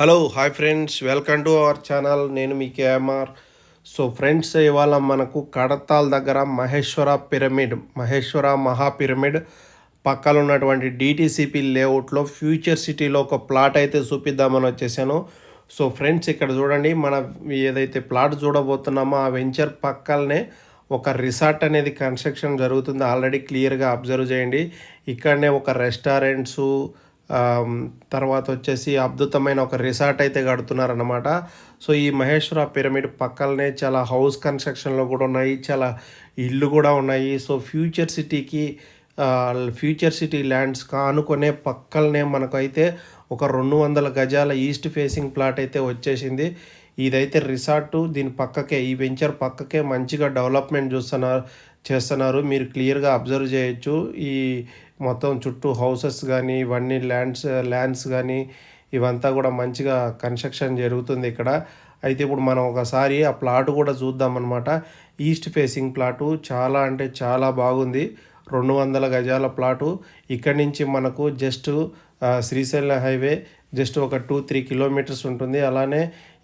Hello hi friends welcome to our channel నేను మీ KMR so friends ఇవాళ మనకు కడతాల్ దగ్గర మహేశ్వర పిరమిడ్ మహేశ్వర మహా పిరమిడ్ పక్కన ఉన్నటువంటి డిటీసీపీ లేఅవుట్లో ఫ్యూచర్ సిటీలో ఒక ప్లాట్ అయితే చూపిద్దామని వచ్చేసాను. సో ఫ్రెండ్స్ ఇక్కడ చూడండి మన ఏదైతే ప్లాట్ చూడబోతున్నామో ఆ వెంచర్ పక్కనే ఒక రిసార్ట్ అనేది కన్స్ట్రక్షన్ జరుగుతుంది. ఆల్రెడీ క్లియర్గా అబ్జర్వ్ చేయండి. ఇక్కడనే ఒక రెస్టారెంట్సు తర్వాత వచ్చేసి అద్భుతమైన ఒక రిసార్ట్ అయితే కడుతున్నారన్నమాట. సో ఈ మహేశ్వర పిరమిడ్ పక్కనే చాలా హౌస్ కన్స్ట్రక్షన్లో కూడా ఉన్నాయి. చాలా ఇల్లు కూడా ఉన్నాయి. సో ఫ్యూచర్ సిటీకి ఫ్యూచర్ సిటీ ల్యాండ్స్ కానుకునే పక్కలనే మనకైతే ఒక రెండు వందల గజాల ఈస్ట్ ఫేసింగ్ ప్లాట్ అయితే వచ్చేసింది. ఇదైతే రిసార్టు దీని పక్కకే ఈ వెంచర్ పక్కకే మంచిగా డెవలప్మెంట్ చూస్తున్నారు చేస్తున్నారు. మీరు క్లియర్గా అబ్జర్వ్ చేయొచ్చు. ఈ మొత్తం చుట్టూ హౌసెస్ కానీ ఇవన్నీ ల్యాండ్స్ ల్యాండ్స్ కానీ ఇవంతా కూడా మంచిగా కన్స్ట్రక్షన్ జరుగుతుంది ఇక్కడ. అయితే ఇప్పుడు మనం ఒకసారి ఆ ప్లాట్ కూడా చూద్దామన్నమాట. East facing plot. చాలా అంటే చాలా బాగుంది. రెండు వందల గజాల ప్లాటు. ఇక్కడి నుంచి మనకు జస్ట్ శ్రీశైలం హైవే జస్ట్ ఒక టూ త్రీ కిలోమీటర్స్ ఉంటుంది. అలానే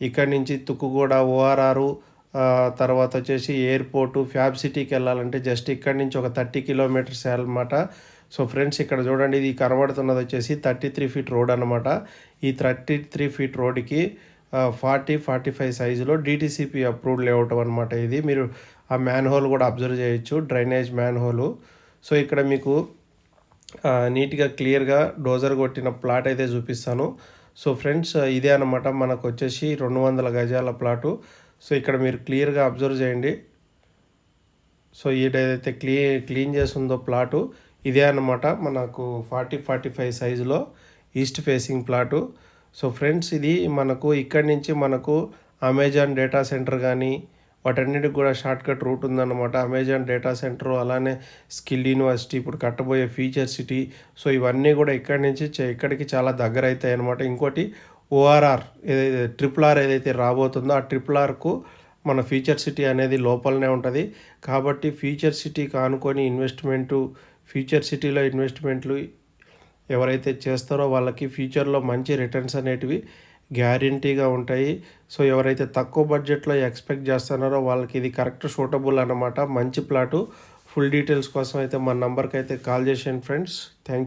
ఇక్కడి నుంచి తుక్కుగూడ ఓఆర్ఆర్ తర్వాత వచ్చేసి ఎయిర్పోర్టు ఫ్యాబ్ సిటీకి వెళ్ళాలంటే జస్ట్ ఇక్కడి నుంచి ఒక థర్టీ కిలోమీటర్స్ అనమాట సో ఫ్రెండ్స్ ఇక్కడ చూడండి ఇది కనబడుతున్నది వచ్చేసి థర్టీ త్రీ ఫీట్ రోడ్ అనమాట ఈ థర్టీ త్రీ ఫీట్ రోడ్కి ఫార్టీ ఫార్టీ ఫైవ్ సైజులో డిటీసీపీ అప్రూవ్డ్ లేఅవుట్ అనమాట ఇది. మీరు ఆ మ్యాన్ హోల్ కూడా అబ్జర్వ్ చేయొచ్చు డ్రైనేజ్ మ్యాన్ హోలు సో ఇక్కడ మీకు నీట్గా క్లియర్గా డోజర్ కొట్టిన ప్లాట్ అయితే చూపిస్తాను. సో ఫ్రెండ్స్ ఇదే అనమాట మనకు వచ్చేసి రెండు వందల గజాల ప్లాటు. సో ఇక్కడ మీరు క్లియర్గా అబ్జర్వ్ చేయండి. సో ఏదైతే క్లీ క్లీన్ చేస్తుందో ప్లాటు ఇదే అన్నమాట మనకు ఫార్టీ ఫార్టీ ఫైవ్ సైజులో east facing plot. So friends ఇది మనకు ఇక్కడి నుంచి మనకు అమెజాన్ డేటా సెంటర్ కానీ వాటన్నిటికి కూడా షార్ట్కట్ రూట్ ఉందన్నమాట. అమెజాన్ డేటా సెంటర్ అలానే స్కిల్ యూనివర్సిటీ ఇప్పుడు కట్టబోయే ఫీచర్ సిటీ. సో ఇవన్నీ కూడా ఇక్కడి నుంచి ఇక్కడికి చాలా దగ్గర అవుతాయి అనమాట ఇంకోటి ఓఆర్ఆర్ ఏదైతే ట్రిపుల్ ఆర్ ఏదైతే రాబోతుందో ఆ ట్రిపుల్ ఆర్కు మన ఫ్యూచర్ సిటీ అనేది లోపలనే ఉంటుంది. కాబట్టి ఫ్యూచర్ సిటీకి ఆనుకొని ఇన్వెస్ట్మెంటు ఫ్యూచర్ సిటీలో ఇన్వెస్ట్మెంట్లు ఎవరైతే చేస్తారో వాళ్ళకి ఫ్యూచర్లో మంచి రిటర్న్స్ అనేటివి గ్యారంటీగా ఉంటాయి. సో ఎవరైతే తక్కువ బడ్జెట్లో ఎక్స్పెక్ట్ చేస్తున్నారో వాళ్ళకి ఇది కరెక్ట్ సూటబుల్ అన్నమాట. మంచి ప్లాటు. ఫుల్ డీటెయిల్స్ కోసం అయితే మన నంబర్కి అయితే కాల్ చేసేయండి ఫ్రెండ్స్. థ్యాంక్